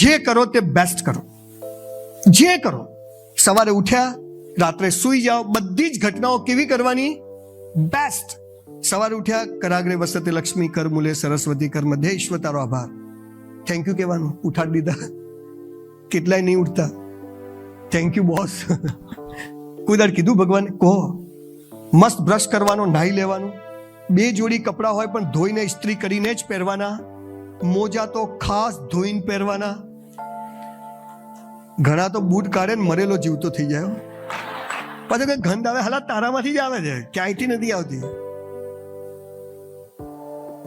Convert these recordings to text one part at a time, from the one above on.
જે કરો તે બેસ્ટ કરો. જે કરો. સવારે ઉઠ્યા, રાત્રે સૂઈ જાઓ, બધી જ ઘટનાઓ કેવી કરવાની? બેસ્ટ સવારે ઉઠ્યા, કરાગ્રે વસતે લક્ષ્મી, કર મૂલે, સરસ્વતી, કર મધ્ય, ઈશ્વર તારો આભાર. થેન્ક યુ કહેવાનું. ઉઠાડી દીધા. કેટલાય નહીં ઉઠતા. થેન્ક યુ બોસ કોઈ દાડ કીધું ભગવાન? કહો. મસ્ત બ્રશ કરવાનો, નાહી લેવાનું. બે જોડી કપડાં હોય પણ ધોઈને ઇસ્ત્રી કરીને જ પહેરવાના. મોજા તો ખાસ ધોઈને પહેરવાના. ઘણા તો બૂટ કાઢે ને મરેલો જીવતો થઈ જાય પાછું કઈ ગંધ આવે, હાલા તારામાંથી જ આવે છે, ક્યાંયથી નથી આવતી.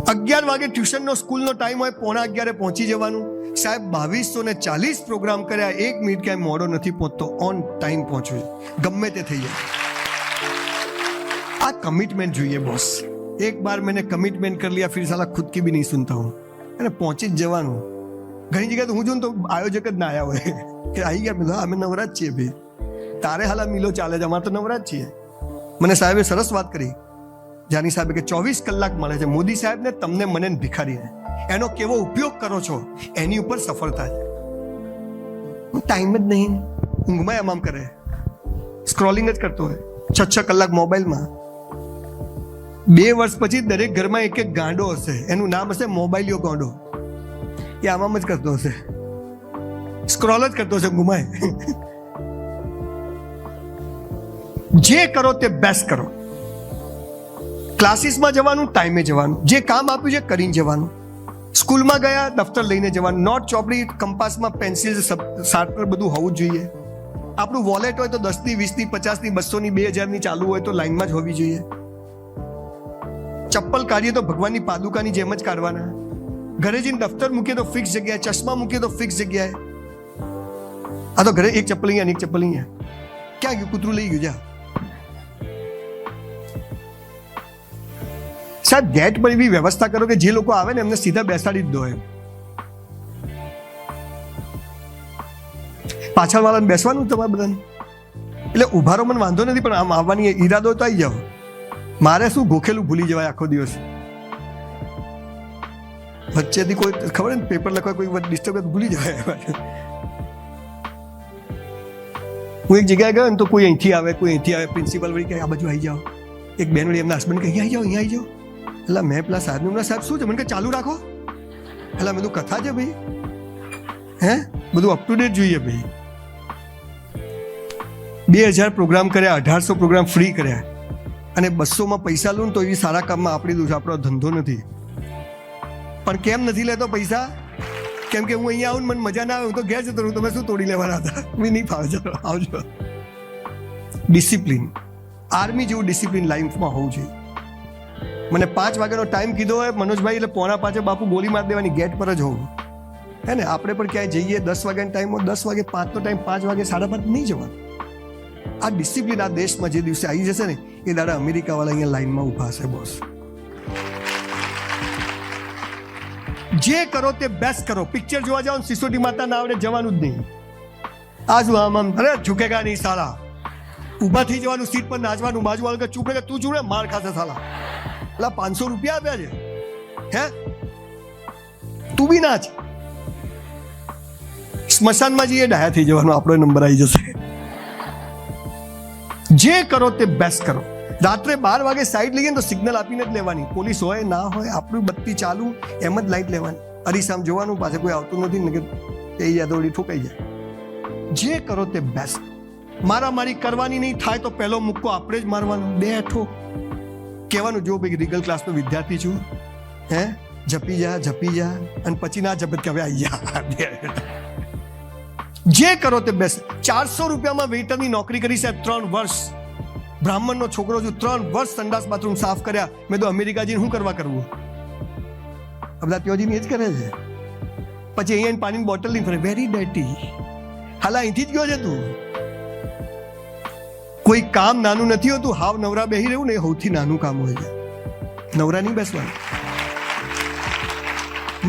અગિયાર વાગે ટ્યુશનનો સ્કૂલનો ટાઈમ હોય, પોણા અગિયારે પહોંચી જવાનું. સાહેબ, બાવીસો ને ચાલીસ પ્રોગ્રામ કર્યા, એક મિનિટ ક્યાંય મોડો નથી પહોંચતો ઓન ટાઈમ પહોંચવું ગમે તે થઈ જાય. આ કમિટમેન્ટ જોઈએ બોસ એક બાર મેં કમિટમેન્ટ કરી લીયા ફિર સાલા ખુદ કી બી નહીં સુનતા હું. અને પહોંચી જ જવાનું. ઘણી જગ્યાએ હું જોઉં તો આયોજક જ ના આવ્યા હોય. કે આવી ગયા મિલો અમે નવરાજ છીએ ભાઈ. તારે હાલા મિલો ચાલે છે, અમારે તો નવરાજ છીએ. મને સાહેબે સરસ વાત કરી. જાની સાહેબે કે, ચોવીસ કલાક મળે છે. મોદી સાહેબને તમને મને ભિખારીને. એનો કેવો ઉપયોગ કરો છો, એની ઉપર સફળતા છે. ટાઈમ જ નહીં. ઊંઘમાં એમ આમ કરે. સ્ક્રોલિંગ જ કરતો હોય. છ છ કલાક મોબાઈલમાં. બે વર્ષ પછી દરેક ઘરમાં એક એક ગાંડો હશે. એનું નામ હશે મોબાઈલિયો ગાંડો. એ આમાં જ કરતો હશે સ્ક્રોલ જ કરતો હશે ગુમાય જે કરો તે બેસ્ટ કરો ક્લાસીસમાં જવાનું ટાઈમે જવાનું જે કામ આપ્યું છે કરીને જવાનું સ્કૂલમાં ગયા દફતર લઈને જવાનું નોટ ચોપડી કંપાસમાં પેન્સિલ શાર્પનર બધું હોવું જોઈએ। આપણું વોલેટ હોય તો દસની, વીસની, પચાસની, બસોની, બે હજારની ચાલુ હોય તો લાઈનમાં જ હોવી જોઈએ। ચપ્પલ કાઢીએ તો ભગવાનની પાદુકાની જેમ જ કાઢવાના। ઘરે જઈને દફતર મૂકીએ તો ફિક્સ જગ્યાએ ચશ્મા મૂકીએ તો ફિક્સ જગ્યાએ આ તો ઘરે એક ચપ્પલ અહીંયા એક ચપ્પલ અહીંયા. ક્યાં ગયું? કૂતરું લઈ ગયું, જા. સાહેબ, ગેટ પર એવી વ્યવસ્થા કરો કે જે લોકો આવે ને એમને સીધા બેસાડી જ દો એમ. પાછળ વાળાને બેસવાનું તમારે બધાને? એટલે ઉભારો મને વાંધો નથી, પણ આમ આવવાની ઈરાદો તો આવી જાઓ. મારે શું ગોખેલું ભૂલી જવાય આખો દિવસ? વચ્ચેથી કોઈ ખબર ને પેપર લખવા કોઈ ડિસ્ટર્બ ભૂલી જવાય હું એક જગ્યાએ ગયો ને તો કોઈ અહીંથી આવે, કોઈ અહીંથી આવે પ્રિન્સિપલ વળી કે આ બાજુ આવી જાઓ. એક બેન વળી એમના હસબન્ડ કે અહીંયા આવી જાઓ, અહીંયા આવી જાઓ. એટલે મેં પેલા સાહેબને એમના સાહેબ શું છે? મને કે ચાલુ રાખો. એટલે તું કથા છે ભાઈ? હે? બધું અપ ટુ ડેટ જોઈએ ભાઈ. બે હજાર પ્રોગ્રામ કર્યા, અઢારસો પ્રોગ્રામ ફ્રી કર્યા. અને બસોમાં પૈસા ને તો એ સારા કામમાં આપણી છું આપણો ધંધો નથી. પણ કેમ નથી લેતો પૈસા? કેમ કે હું અહીંયા આવું મને મજા ના આવે, હું તો ઘેર જતો રહું, તમે શું તોડી લેવાના હતા? મેં નહીં ફાવજો, આવજો. ડિસિપ્લિન આર્મી જેવું ડિસિપ્લિન લાઈફમાં હોવું જોઈએ. મને પાંચ વાગ્યાનો ટાઈમ કીધો હોય, મનોજભાઈ, એટલે પોણા પાંચે બાપુ ગોળી મારી દેવાની ગેટ પર જ હોવું હે ને? આપણે પણ ક્યાંય જઈએ, દસ વાગ્યાનો ટાઈમ હોય, દસ વાગે પાંચનો ટાઈમ પાંચ વાગે સાડા પાંચ નહીં જવાનું. આ ડિસિપ્લિન આ દેશમાં જે દિવસે આવી જશે ને, એ દાડા અમેરિકાવાળા અહીંયા લાઈનમાં ઊભા હશે બોસ જે કરો તે બેસ્ટ કરો. પિક્ચર જોવા જાઓ સિસોટી માતા ના આવડે જવાનું જ નહીં. આજુ આમ આમ અરે, ઝુકેગા નહીં, સાલા. ઊભા થઈ જવાનું, સીટ પર નાચવાનું બાજુવાળું કે ચૂપ કે તું જોડે માર ખાશે, સાલા. એટલે પાંચસો રૂપિયા આપ્યા છે. હે? તું બી નાચ. સ્મશાનમાં જઈએ, ડાયા થઈ જવાનો આપણો નંબર આવી જશે. જે કરો તે બેસ્ટ કરો. રાત્રે બાર વાગે સાઈડ લઈએ ને તો સિગ્નલ આપીને જ લેવાની. પોલીસ હોય, ના હોય, આપણું બત્તી ચાલુ, એમ જ લાઈટ લેવાની. અરીસામ જોવાનું, પાસે કોઈ આવતું નથી ને કે એ યાદ વળી ઠોકાઈ જાય. જે કરો તે બેસ્ટ મારા મારી કરવાની નહીં થાય તો પહેલો મુક્કો આપણે જ મારવાનો. બેઠો કહેવાનું, જો ભાઈ રીગલ ક્લાસનો વિદ્યાર્થી છું, હે? જપી જા જપી જા, અને પછી ના જપત કે હવે જા. જે કરો તે બેસ્ટ ચારસો રૂપિયામાં વેઇટરની નોકરી કરી સાહેબ ત્રણ વર્ષ. બ્રાહ્મણનો છોકરો જો ત્રણ વર્ષ સંડાસ બાથરૂમ સાફ કર્યા, મેં તો અમેરિકા જઈને શું કરવા કરવું? અબલા ત્યોજીને એ જ કરે છે. પછી અહીંયા પાણીની બોટલ નહીં ફરે વેરી ડર્ટી હાલ અહીંથી જ ગયો છે તું. કોઈ કામ નાનું નથી હોતું, હાવ નવરા બેહી રહ્યું ને એ સૌથી નાનું કામ હોય છે. નવરા નહીં બેસવાનું.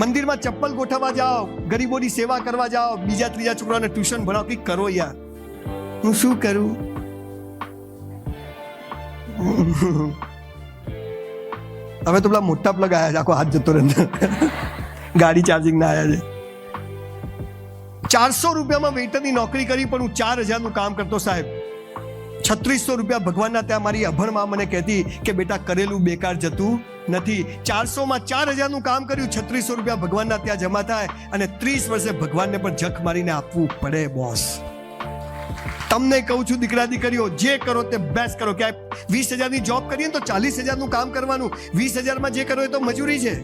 મંદિરમાં ચપ્પલ ગોઠવવા જાઓ, ગરીબોની સેવા કરવા જાઓ, બીજા ત્રીજા છોકરાને ટ્યુશન ભણાવ, કંઈક કરો યાર. હું શું કરું? હવે તો પેલા મોટા પ્લગ આવ્યા છે, આખો હાથ જતો રહે ગાડી ચાર્જિંગ ના આવ્યા છે. ચારસો રૂપિયામાં વેઇટરની નોકરી કરી, પણ હું ચાર હજારનું કામ કરતો સાહેબ. છત્રીસો રૂપિયા ભગવાનના ત્યાં મારી અભણમાં મને કહેતી કે બેટા કરેલું બેકાર જતું નથી. ચારસોમાં ચાર હજારનું કામ કર્યું, છત્રીસો રૂપિયા ભગવાનના ત્યાં જમા થાય અને ત્રીસ વર્ષે ભગવાનને પણ જખ મારીને આપવું પડે બોસ તમને કહું છું, દીકરા દીકરીઓ, જે કરો તે બેસ્ટ કરો. ક્યાંય વીસ હજારની જોબ કરીએ તો ચાલીસ હજારનું કામ કરવાનું. વીસ હજારમાં જે કરો એ તો મજૂરી છે.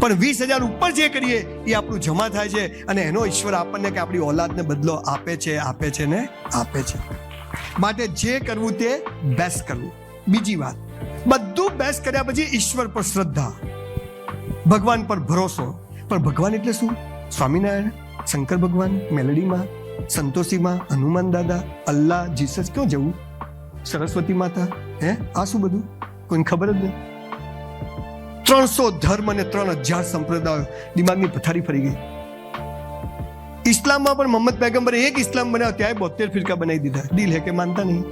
પણ વીસ હજાર ઉપર જે કરીએ એ આપણું જમા થાય છે અને એનો ઈશ્વર આપણને કે આપણી ઓલાદને બદલો આપે છે આપે છે ને આપે છે. માટે જે કરવું તે બેસ્ટ કરવું. બીજી વાત, બધું બેસ્ટ કર્યા પછી ઈશ્વર પર શ્રદ્ધા. ભગવાન પર ભરોસો. પણ ભગવાન એટલે શું? સ્વામિનારાયણ, શંકર ભગવાન, મેલડીમાં, સંતોષીમાં, હનુમાન દાદા, અલ્લાહ, જીસસ, ક્યાં જવું? સરસ્વતી માતા, હે? આ શું બધું? કોઈને ખબર જ નહીં? ત્રણસો ધર્મ અને ત્રણ હજાર સંપ્રદાયો દિમાગની પથારી ફરી ગઈ. ઇસ્લામમાં પણ મોહમ્મદ પેગમ્બરે એક ઇસ્લામ બનાવ્યો ત્યારે બોતેર ફિરકા બનાવી દીધા. દિલ હે કે માનતા નહીં?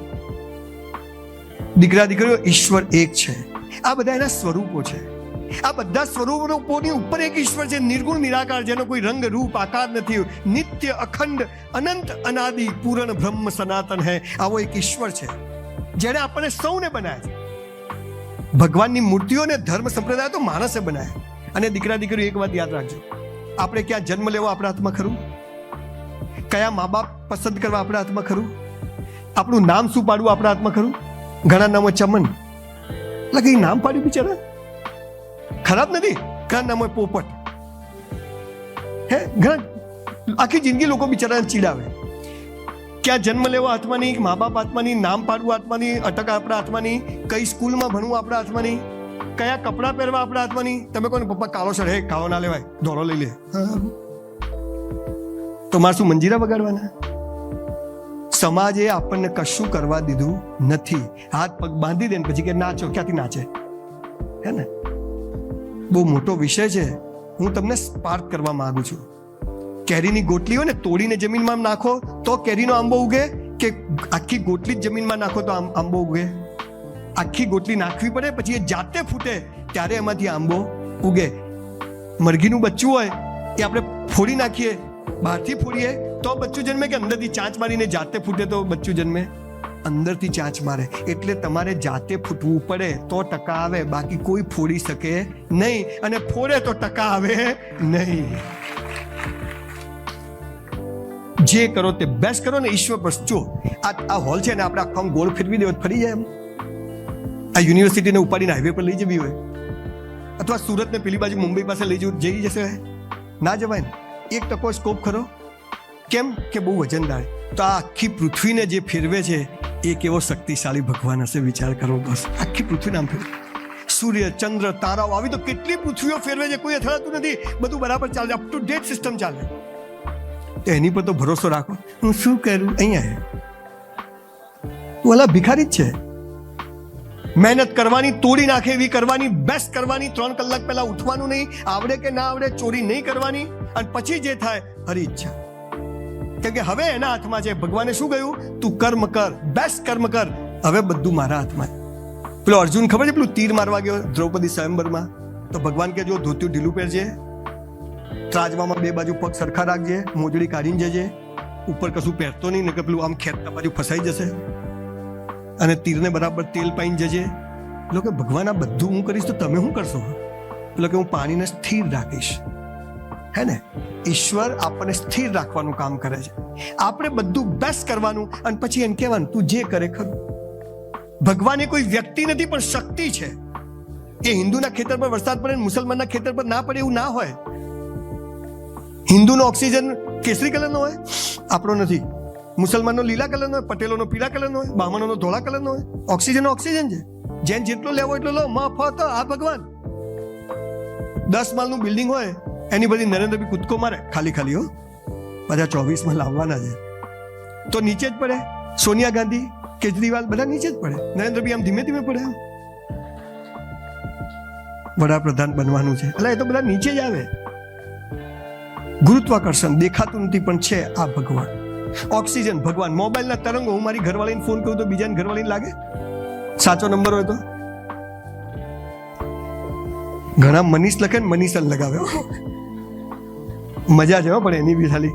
દીકરા, દીકરીઓ, ઈશ્વર એક છે. આ બધા એના સ્વરૂપો છે. આ બધા સ્વરૂપોની ઉપર એક ઈશ્વર છે, નિર્ગુણ, નિરાકાર, જેનો કોઈ રંગ, રૂપ, આકાર નથી. નિત્ય અખંડ, અનંત, અનાદિ, પૂરણ, બ્રહ્મ, સનાતન હે. આવો એક ઈશ્વર છે. જેણે આપણને સૌને બનાવ્યા છે. ભગવાનની મૂર્તિઓને ધર્મ સંપ્રદાય તો માણસે બનાવ્યા અને દીકરા દીકરીઓ, એક વાત યાદ રાખજો. આપણે ક્યાં જન્મ લેવો આપણા હાથમાં ખરું? કયા મા બાપ પસંદ કરવા આપણા હાથમાં ખરું? આપણું નામ શું પાડવું આપણા હાથમાં ખરું? ઘણા નામો ચમન. એટલે કઈ નામ પાડ્યું બિચારા? ખરાબ નથી? ઘણા નામ પોપટ. હે, ઘણા, આખી જિંદગી લોકો બિચારાને ચીડાવે. ક્યાં જન્મ લેવો આત્માની મા બાપ આત્માની, નામ પાડવું આત્માની, અટક આપણા આત્માની, કઈ સ્કૂલમાં ભણવું આપણા આત્માની, કયા કપડાં પહેરવા આપણા આત્માની? તમે કોને, પપ્પા, કાળો સર, હે કાળો ના લેવાય, ધોળો લઈ લે. તો મારે શું, મંજીરા બગાડવાના સમાજે આપણને કશું કરવા દીધું નથી. હાથ પગ બાંધી દે ને પછી કે નાચો, ક્યાંથી નાચે? હે ને? બહુ મોટો વિષય છે. હું તમને સ્પાર્ક કરવા માંગુ છું. કેરીની ગોટલી હોય ને તોડીને જમીનમાં નાખો, તો કેરીનો આંબો ઉગે? કે આખી ગોટલી જ જમીનમાં નાખો તો આંબો ઉગે? આખી ગોટલી નાખવી પડે, પછી એ જાતે ફૂટે, ત્યારે એમાંથી આંબો ઉગે. મરઘીનું બચ્ચું હોય, એ આપણે ફોડી નાખીએ, બહારથી ફોડીએ, તો બચ્ચું જન્મે કે અંદરથી ચાંચ મારીને જાતે ફૂટે તો બચ્ચું જન્મે? અંદરથી ચાંચ મારે, એટલે તમારે જાતે ફૂટવું પડે, તો ટકા આવે, બાકી કોઈ ફોડી શકે નહીં, અને ફોડે તો ટકા આવે નહીં. જે કરો તે બેસ્ટ કરો ને ઈશ્વર પર જો, આ આ હોલ છે ને આપણે આખો આમ ગોળ ફેરવી દેવો તો ફરી જાય એમ. આ યુનિવર્સિટીને ઉપાડીને હાઈવે પર લઈ જવી હોય. અથવા સુરતને પેલી બાજુ મુંબઈ પાસે લઈ જવું, જઈ જશે. ના જવાય ને. એક ટકો સ્કોપ ખરો. કેમ? કે બહુ વજનદાર તો આ આખી પૃથ્વીને જે ફેરવે છે, એ કેવો શક્તિશાળી ભગવાન હશે વિચાર કરો બસ. આખી પૃથ્વીને આમ ફેરવે. સૂર્ય, ચંદ્ર, તારાઓ આવી તો કેટલી પૃથ્વીઓ ફેરવે છે, કોઈ અથડાતું નથી. બધું બરાબર ચાલે. અપ ટુ ડેટ સિસ્ટમ ચાલે. એની પર તો ભરોસો રાખો. હું શું કરું? અહીંયા તું ઓલા ભિખારી જ છે. મહેનત કરવાની, તોડી નાખે એવી કરવાની, બેસ્ટ કરવાની, ત્રણ કલાક પહેલા ઉઠવાનું નહીં, આવડે કે ના આવડે, ચોરી નહીં કરવાની, અને પછી જે થાય, હરી ઈચ્છા. કેમ કે હવે એના હાથમાં છે. ભગવાને શું કહ્યું? તું કર્મ કર, બેસ્ટ કર્મ કર. હવે બધું મારા હાથમાં. પેલો અર્જુન ખબર છે પેલું તીર મારવા ગયો દ્રૌપદી સ્વયંવરમાં? તો ભગવાન કે જો ધોત્યું ઢીલું પહેરજે. ત્રાજવામાં બે બાજુ પગ સરખા રાખજે, મોજડી કાઢીને જજે. ઉપર કશું પહેરતો નહીં ને કે પેલું આમ ખેતના બાજુ ફસાઈ જશે. અને તીરને બરાબર તેલ પાઈને જજે. એટલે કે, ભગવાન, આ બધું હું કરીશ તો તમે શું કરશો? એટલે કે, હું પાણીને સ્થિર રાખીશ. હે ને? ઈશ્વર આપણને સ્થિર રાખવાનું કામ કરે છે. આપણે બધું બેસ્ટ કરવાનું અને પછી એને કહેવાનું, તું જે કરે ખરું. ભગવાન એ કોઈ વ્યક્તિ નથી, પણ શક્તિ છે. એ હિન્દુના ખેતર પર, વરસાદ પડે મુસલમાનના ખેતર પર ના પડે એવું ના હોય. હિન્દુનો ઓક્સિજન કેસરી કલરનો હોય? આપણો નથી. મુસલમાનનો લીલા કલરનો હોય, પટેલોનો પીળા કલરનો હોય બામણોનો ધોળા કલરનો હોય. ઓક્સિજન ઓક્સિજન છે. જેન જેટલો લેવો એટલો લો. મફત આ ભગવાન. દસ માલનું બિલ્ડિંગ હોય, એની બધી નરેન્દ્રભાઈ કૂદકો મારે. ખાલી ખાલી, હો. બધા ચોવીસમાં લાવવાના છે. તો નીચે જ પડે. સોનિયા ગાંધી, કેજરીવાલ, બધા નીચે જ પડે. નરેન્દ્રભાઈ આમ ધીમે ધીમે પડે. વડાપ્રધાન બનવાનું છે. એટલે એ તો બધા નીચે જ આવે. ગુરુત્વાકર્ષણ દેખાતું નથી, પણ છે આ ભગવાન. ઓક્સિજન, ભગવાન, મોબાઈલના તરંગો. હું મારી ઘરવાળીને ફોન કરું તો બીજાને ઘરવાળીને લાગે? સાચો નંબર હોય તો? ઘણા મનીષ લખે ને મનીષ લગાવ્યો મજા છે પણ એની બી ખાલી.